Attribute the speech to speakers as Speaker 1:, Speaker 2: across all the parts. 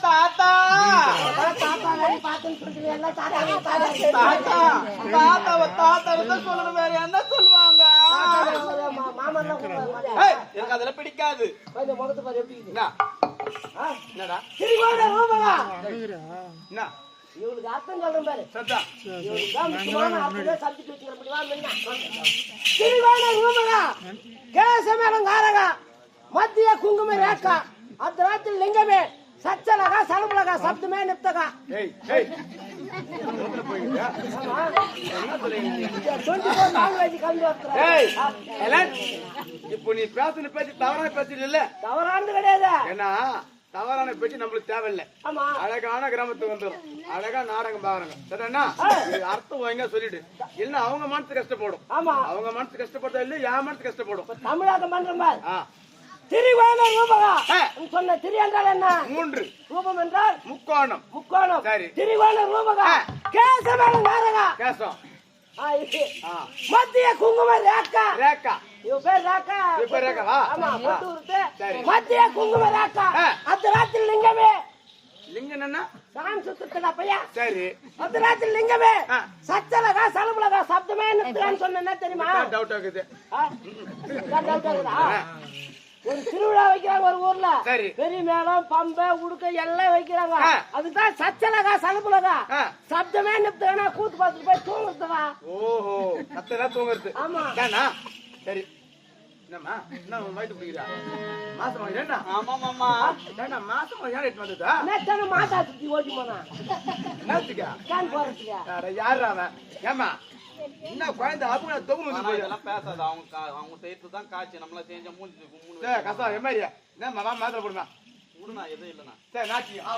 Speaker 1: தாத்தா தாத்தா தாத்தாவை தாத்தாவை சொல்லணும் வேற என்ன சொல்லுவாங்க எனக்கு அதெல்லாம் பிடிக்காது என்னடா என்ன
Speaker 2: இவளுக்கு அர்த்தம் சொல்றேன் பாரு.
Speaker 1: சத்தா.
Speaker 2: இவளுக்கு தான் முக்கியமான அர்த்தத்தை சப்ஜெக்ட் வச்சுக்கிற முடியுமா என்ன? திரிவான ரூபகா கேசமேலங்காரகா மத்திய குங்கும ரேக்கா அர்த்தராத்திரி லிங்கமே சச்சலகா சலமுலகா சப்தமே நிப்தகா.
Speaker 1: இப்போ நீ பேசுன பேச்சு தவறான பேச்சு இல்ல
Speaker 2: தவறானது கிடையாது.
Speaker 1: ஏன்னா தவறான பேச்சு நம்மளுக்கு தேவையில்லை.
Speaker 2: ஆமா.
Speaker 1: அழகான கிராமத்துக்கு வந்துடும் அழகா நாடகம் பாருங்க. சரிண்ணா அர்த்தம் வைங்க சொல்லிடு. இல்ல அவங்க மனசு கஷ்டப்படும்.
Speaker 2: ஆமா.
Speaker 1: அவங்க மனசு கஷ்டப்பட்டா இல்ல என் மனசு கஷ்டப்படும்.
Speaker 2: பாரு.
Speaker 1: ஆ,
Speaker 2: திரிவான ரூபகா. சொன்ன திரி என்றால் என்ன?
Speaker 1: மூன்று.
Speaker 2: ரூபம் என்றால்?
Speaker 1: முக்கோணம்.
Speaker 2: முக்கோணம்.
Speaker 1: சரி.
Speaker 2: திரிவான ரூபகா. கேசமேலங்காரகா
Speaker 1: கேசம்
Speaker 2: ஆ, இது.
Speaker 1: ஆ,
Speaker 2: மத்திய குங்கும ரேக்கா
Speaker 1: ரேக்கா
Speaker 2: இவ பேர் ராக்கா
Speaker 1: இவ பேர் ராக்காவா?
Speaker 2: ஆமா
Speaker 1: ஆ.
Speaker 2: பொட்டு உருட்டு. மத்திய குங்கும ராக்கா.
Speaker 1: ஆ.
Speaker 2: அர்த்தராத்திரி லிங்கமே.
Speaker 1: லிங்கம் என்னன்னா?
Speaker 2: சான் சுத்துக்கடா பையா?
Speaker 1: சரி.
Speaker 2: அர்த்தராத்திரி லிங்கமே.
Speaker 1: ஆ.
Speaker 2: சச்சலகா சலமுலகா சப்தமே நிறுத்துறான்னு சொன்னா தெரியுமா?
Speaker 1: டவுட் ஆகுது?
Speaker 2: ஒரு திருவிழா வைக்கிறாங்க ஒரு ஊர்ல.
Speaker 1: சரி.
Speaker 2: பெரிய மேளம் பம்பை உடுக்க எல்லாம் வைக்கிறாங்க. அதுதான் சச்சலகா சலமுலகா
Speaker 1: ஆ.
Speaker 2: சப்தமே நிறுத்துறா கூத்து பார்த்துட்டு போய் தூங்குறதுவா?
Speaker 1: ஓஹோ. கத்தெல்லாம் தூங்குறது.
Speaker 2: ஆமா.
Speaker 1: சரி. என்னம்மா? என்ன வயிற்று பிடிக்கிறா மாசம் ஏண்டா
Speaker 3: ஆமா மாமா
Speaker 1: ஏண்டா மாசம் யார் எட்டு வந்ததா நேத்தான ஏமா என்ன குழந்தை அவங்க தொகுனு வந்து
Speaker 3: போயிடலாம் அவங்க அவங்க செய்யறது தான் காய்ச்சி நம்மள செஞ்ச மூஞ்சி மூணு
Speaker 1: டேய் கசா எம்மாரியா என்ன மாமா
Speaker 3: எதுவும் இல்லைண்ணா.
Speaker 1: சரி நாச்சி ஆ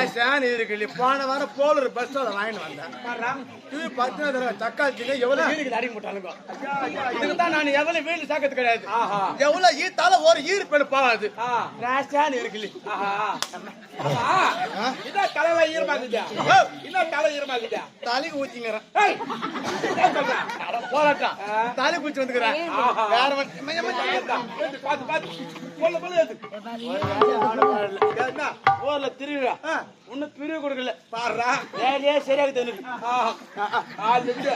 Speaker 1: ரேஷன் இருக்கு. போன வாரம் போலூர் பஸ் ஸ்டாண்ட்ல வாங்கிட்டு வந்தேன். இது பத்து தடவை தக்காளி சிங்க எவ்வளவு ஈருக்கு அடிக்க மாட்டானுங்க இதுக்கு தான் நான் எவ்வளவு வீடு சாக்கிறது கிடையாது. எவ்வளவு ஈத்தால ஒரு ஈரு பெண் போகாது. ரேஷன் இருக்கு
Speaker 4: இதான் தலையில ஈரமாக்குதா இன்னும் தலை ஈரமாக்குதா
Speaker 1: தலைக்கு ஊத்திங்கிறேன்
Speaker 4: என்ன?
Speaker 1: போராட்டம் தலை குச்சி வந்துக்கிறேன் வேற
Speaker 4: பாத்து பாத்து பொல்ல பொல்ல ஏத்து
Speaker 1: என்ன? ஊர்ல திருவிழா ஒன்னும் பிரிவு கொடுக்கல
Speaker 4: பாடுறா
Speaker 1: வேலையே சரியாக தெரியுது
Speaker 4: ஆள் இருக்கு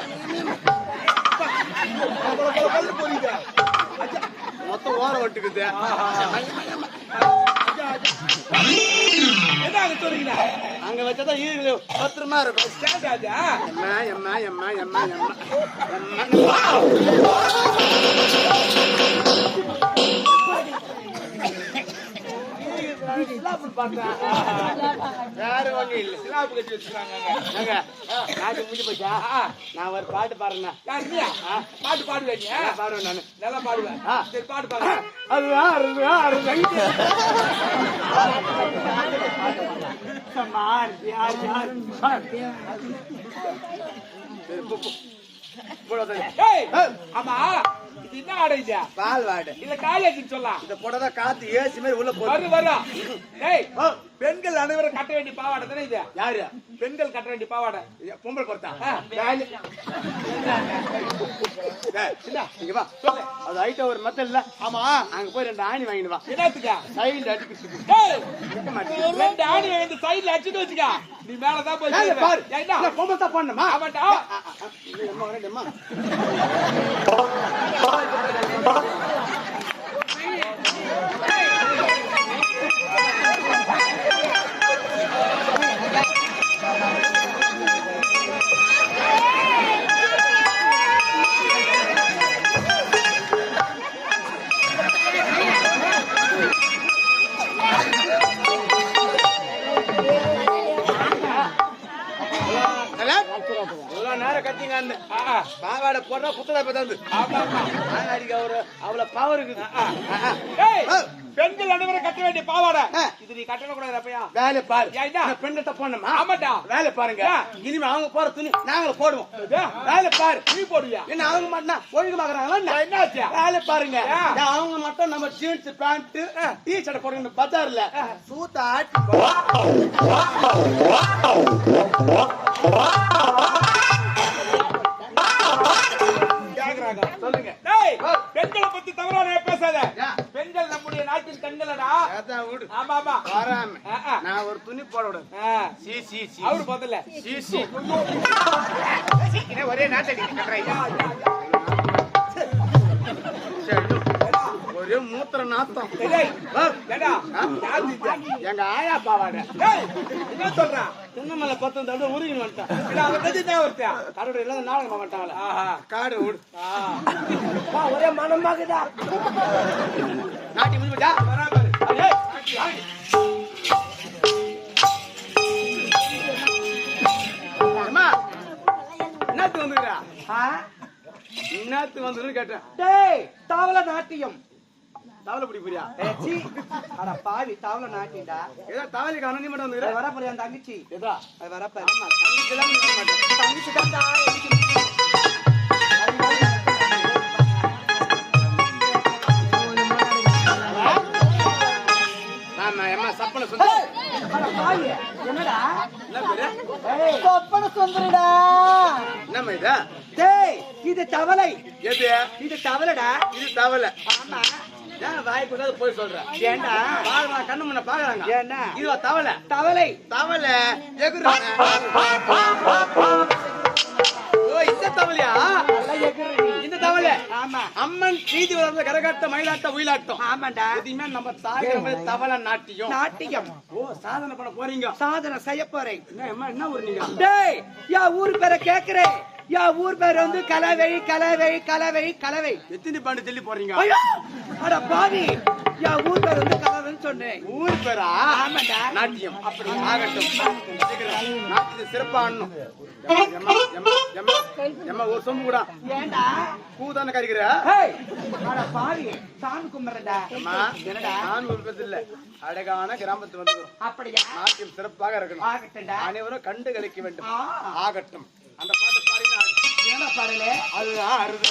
Speaker 1: மொத்தம் ஓரம் விட்டுக்குது.
Speaker 4: அங்க
Speaker 1: வச்சதான் ஈரு பத்திரமா இருக்கும். எம்மா எம்மா எம்மா எம்மா எம்மா. வேற ஒண்ணும் இல்ல.
Speaker 4: சிலாப்பு கட்டி வச்சிருக்காங்க
Speaker 1: ஏங்க, நாட்டு முடிஞ்சு போச்சா? நான் ஒரு பாட்டு பாடுறேன்
Speaker 4: யார் நீயா பாட்டு பாடுவேன்
Speaker 1: பாடுவேன் நானு.
Speaker 4: நல்லா பாடுவேன். சரி பாட்டு பாடுவேன்
Speaker 1: அதுதான். போடாத.
Speaker 4: ஏய் ஆமா. இது என்ன
Speaker 1: பால் வாடு
Speaker 4: இல்ல காலேஜ் சொல்லலாம்
Speaker 1: இந்த புடவை காத்து ஏசி மாதிரி உள்ள போகுது.
Speaker 4: வரும் பெண்கள் அனைவரும் கட்ட வேண்டிய பாவாடை தானே இது?
Speaker 1: யாரு?
Speaker 4: பெண்கள் கட்ட வேண்டிய பாவாடை.
Speaker 1: பொம்பளை பொறுத்தா இங்க வா. அது ஒரு மத்த இல்ல. ஆமா அங்க போய் ரெண்டு ஆணி வாங்கிட்டு வா.
Speaker 4: என்னத்துக்கா?
Speaker 1: சைடுல மாட்டேன்.
Speaker 4: ரெண்டு ஆணி வந்து சைடுல அடிச்சுட்டு வச்சுக்க. நீ மேலதான் போய்.
Speaker 1: பாரு? என்ன? பொம்பளை தான்
Speaker 4: ஆமாண்டா
Speaker 1: அம்மா வரேன்டா பார்த்தாந்து
Speaker 4: ஆமா, ஆமா.
Speaker 1: அடிக்க ஒரு அவ்வளவு பவர் இருக்குது
Speaker 4: பெண்கள் அனைவரும் கட்ட வேண்டிய பாவாடை. இது நீ கட்டணும் கூடாது அப்பயா
Speaker 1: வேலை பாரு
Speaker 4: ஏன்டா?
Speaker 1: நான் பெண்கிட்ட போனோமா
Speaker 4: ஆமாடா
Speaker 1: வேலை பாருங்க. இனிமே அவங்க போற துணி நாங்களும் போடுவோம் வேலை பாரு
Speaker 4: நீ போடுவியா
Speaker 1: என்ன அவங்க மட்டும் ஒழுங்குமாக்குறாங்களா
Speaker 4: என்னாச்சு
Speaker 1: வேலை பாருங்க அவங்க மட்டும் நம்ம ஜீன்ஸ் பேண்ட் டீ ஷர்ட் போட்டு பஜார்ல சூத்த ஆட்டி
Speaker 4: கேக்குறாங்க கண்களடா. ஆமா ஆமா.
Speaker 1: வராம. நான் ஒரு துணி போட சி சி சி.
Speaker 4: அவரு பதில்ல
Speaker 1: சி சி. ஒரே நாட்டை கட்டுறாங்க ஒரே மூத்திர நாத்தம்? எங்க ஆயா பாவாடை
Speaker 4: என்ன சொல்றா?
Speaker 1: சின்னமலை பத்து தடவை உருகின்னு வந்துட்டான்
Speaker 4: இல்ல அவ கதி தான் ஒருத்தா
Speaker 1: கருடு எல்லாம் நாடகம் மாட்டாங்களா
Speaker 4: ஆஹா.
Speaker 1: காடு
Speaker 2: ஒரே மனமாகுதா?
Speaker 1: நாட்டி முடிஞ்சா
Speaker 4: வராம இரு. ஏய்,
Speaker 1: அம்மா என்னத்து வந்துக்கிறா? என்னத்து வந்துருன்னு கேட்டேன்.
Speaker 2: டேய் தவள நாட்டியம்.
Speaker 1: தவளை பிடி புரியா
Speaker 2: ஏ, சீ. அட பாவி தவள நாட்டியம்டா
Speaker 1: ஏதோ தவளை மட்டும் வந்துக்கிற
Speaker 2: அந்த தங்கச்சி?
Speaker 1: ஏதா? ஆமா
Speaker 2: தங்கச்சி தான்டா
Speaker 1: சொப்பன
Speaker 2: சுந்தரிடா
Speaker 1: என்னம்மா இது?
Speaker 2: டேய் இது தவளை.
Speaker 1: எது?
Speaker 2: இது தவளைடா.
Speaker 1: இது தவளை.
Speaker 2: ஆமா.
Speaker 1: ஏன் வாய் கூடாது போய் சொல்றேன்
Speaker 2: ஏண்டா?
Speaker 1: பாருங்க கண்ணு முன்ன பாக்குறாங்க.
Speaker 2: ஏண்டா?
Speaker 1: இதுவா தவளை.
Speaker 2: தவளை.
Speaker 1: தவளை எகுறாங்க ஓ இந்த தவளையா?
Speaker 2: நல்லா
Speaker 1: தவளை
Speaker 2: ஆமா.
Speaker 1: அம்மன் நீதி வளர்ந்த கரகாட்டம் மயிலாட்டம் ஒயிலாட்டம்.
Speaker 2: ஆமாண்டா.
Speaker 1: எதையுமே நம்ம மாதிரி தவளை நாட்டியம்.
Speaker 2: நாட்டியம்.
Speaker 1: ஓ சாதனை பண்ண போறீங்க.
Speaker 2: சாதனை செய்ய போறேன்.
Speaker 1: என்ன அம்மா என்ன ஊர் நீங்க?
Speaker 2: டேய் யா ஊர் பேரை கேக்குறேன். யா ஊர் பேர் வந்து கலவை கலவை கலவை கலவை.
Speaker 1: எத்தனை பாண்டு தெல்லி போறீங்க?
Speaker 2: ஐயோ! அட பாவி!
Speaker 5: என் ஊர் பேர் வந்து கலர்னு சொன்னேன்.
Speaker 1: ஊர் பேரா?
Speaker 5: ஆமாடா
Speaker 1: நாட்டியம். அப்படி ஆகட்டும். சீக்கிரம். நாட்டியத்தை சிறப்பா ஆடணும் எம்மா, எம்மா, எம்மா, எம்மா, ஒரு சொம்பு கூட.
Speaker 5: ஏண்டா?
Speaker 1: பூ தானே கறிக்கிற?
Speaker 5: அட பாவி! சாமி கும்பிடுறடா
Speaker 1: அம்மா இல்ல. அழகான கிராமத்து வந்து
Speaker 5: அப்படியா?
Speaker 1: நாட்டியம் சிறப்பாக இருக்கணும். அனைவரும் கண்டு கழிக்க வேண்டும். ஆகட்டும். அந்த
Speaker 5: என்ன பாடல?
Speaker 1: அதுதான் அருது